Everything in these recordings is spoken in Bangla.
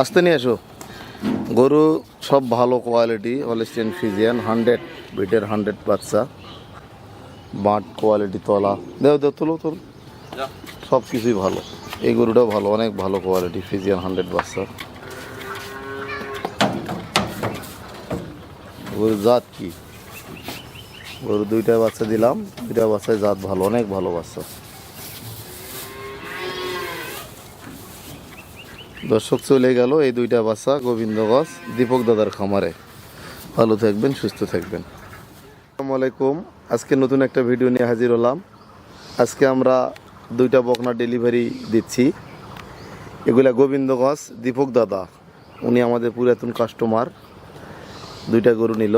আসতে নিয়ে এসো গরু সব ভালো কোয়ালিটি হলিস্টিয়ান ফিজিয়ান হান্ড্রেড বিটের হান্ড্রেড বাচ্চা। বাট কোয়ালিটি তলা। দেও দেও তোলো তোলো। সব কিছুই ভালো। এই গরুটাও ভালো অনেক ভালো কোয়ালিটি ফিজিয়ান হান্ড্রেড বাচ্চা। গরুর জাত কি? গরু দুইটা বাচ্চা দিলাম দুইটা বাচ্চায় জাত ভালো অনেক ভালো বাচ্চা। দর্শক চলে গেল এই দুইটা বাচ্চা গোবিন্দগঞ্জ দীপক দাদার খামারে। ভালো থাকবেন, সুস্থ থাকবেন। আসসালামু আলাইকুম। আজকে নতুন একটা ভিডিও নিয়ে হাজির হলাম। আজকে আমরা দুইটা বকনা ডেলিভারি দিচ্ছি। এগুলা গোবিন্দগঞ্জ দীপক দাদা। উনি আমাদের পুরাতন কাস্টমার। দুইটা গরু নিল।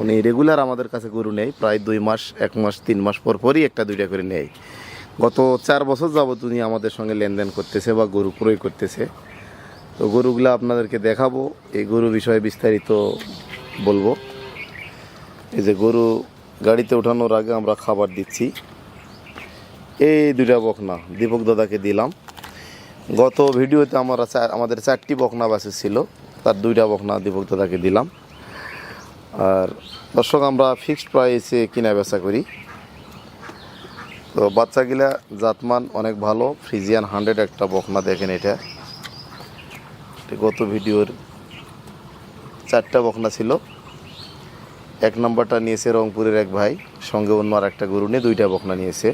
উনি রেগুলার আমাদের কাছে গরু নেই প্রায় দুই মাস, এক মাস, তিন মাস পর পরই একটা দুইটা করে নেয়। গত চার বছর যাবত উনি আমাদের সঙ্গে লেনদেন করতেছে বা গরু ক্রয় করতেছে। তো গরুগুলো আপনাদেরকে দেখাবো। এই গরু বিষয়ে বিস্তারিত বলব। এই যে গরু গাড়িতে ওঠানোর আগে আমরা খাবার দিচ্ছি। এই দুইটা বকনা, দীপক দাদাকে দিলাম। গত ভিডিওতে আমরা আমাদের চারটি বকনা বাসে ছিল। তার দুইটা বকনা দীপক দাদাকে দিলাম। আর দর্শক, আমরা ফিক্সড প্রাইসে কিনা বেচা করি। তো বাচ্চাগুলা জাতমান অনেক ভালো। ফ্রিজিয়ান হান্ড্রেড একটা বকনা দেখেন এটা। গত ভিডিওর চারটা বকনা ছিল। এক নম্বরটা নিয়েছে রংপুরের এক ভাই, সঙ্গে অন্য আর একটা গরু নিয়ে দুইটা বকনা নিয়েছে।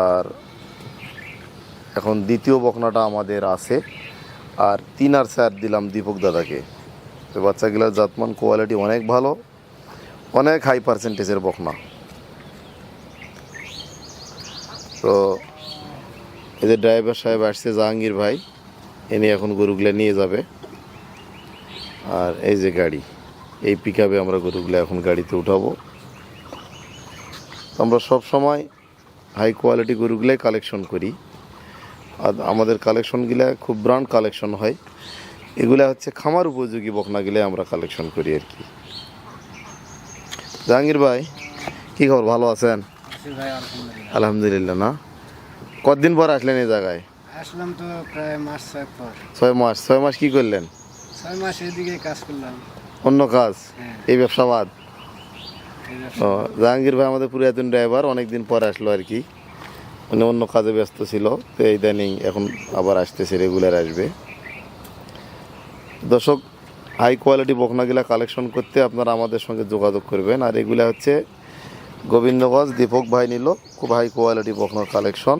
আর এখন দ্বিতীয় বকনাটা আমাদের আছে। আর তিন আর চার দিলাম দীপক দাদাকে। তো বাচ্চাগুলোর জাতমান কোয়ালিটি অনেক ভালো, অনেক হাই পার্সেন্টেজের বকনা। তো এদের ড্রাইভার সাহেব আসছে, জাহাঙ্গীর ভাই। এনে এখন গরুগুলো নিয়ে যাবে। আর এই যে গাড়ি এই পিক আমরা গরুগুলো এখন গাড়িতে উঠাবো। আমরা সব সময় হাই কোয়ালিটি গরুগুলাই কালেকশন করি। আর আমাদের কালেকশনগুলো খুব ব্র্যান্ড কালেকশন হয়। এগুলা হচ্ছে খামার উপযোগী বকনাগুলো আমরা কালেকশন করি আর কি। জাহাঙ্গীর ভাই কী খবর? ভালো আছেন? আলহামদুলিল্লাহ না? কতদিন পর আসলেন এই জায়গায়? আসলাম তো প্রায় মাস ছয় পর। ছয় মাস ছয় মাস কি করলেন? ছয় মাস এদিকে কাজ করলাম। অন্য কাজ? হ্যাঁ। এই ব্যবসা বাদ? ও জাহাঙ্গীর ভাই আমাদের পুরাতন ড্রাইভার অনেকদিন পর আসলো আর কি। মানে অন্য কাজে ব্যস্ত ছিল তো ইদানিং এখন আবার আসতেছে রেগুলার আসবে। দর্শক হাই কোয়ালিটি বকনাগুলা কালেকশন করতে আপনারা আমাদের সঙ্গে যোগাযোগ করবেন। আর এগুলা হচ্ছে গোবিন্দগঞ্জ দীপক ভাই নিল খুব হাই কোয়ালিটি বকনার কালেকশন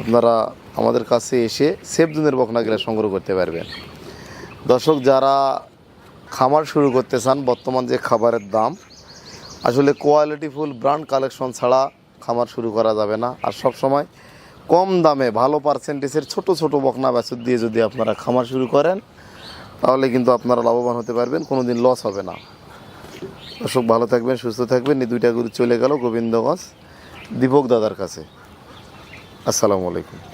আপনারা আমাদের কাছে এসে সেফ জোনের বকনাগুলা সংগ্রহ করতে পারবেন দর্শক, যারা খামার শুরু করতে চান, বর্তমান যে খাবারের দাম, আসলে কোয়ালিটিফুল ব্র্যান্ড কালেকশন ছাড়া খামার শুরু করা যাবে না। আর সব সময় কম দামে, ভালো পার্সেন্টেজের ছোট ছোট বকনা বাছুর দিয়ে যদি আপনারা খামার শুরু করেন, তাহলে কিন্তু আপনারা লাভবান হতে পারবেন কোনো দিন লস হবে না। দর্শক, ভালো থাকবেন, সুস্থ থাকবেন। এই দুইটা গরু চলে গেল গোবিন্দগঞ্জ, দীপক দাদার কাছে। আসসালামু আলাইকুম।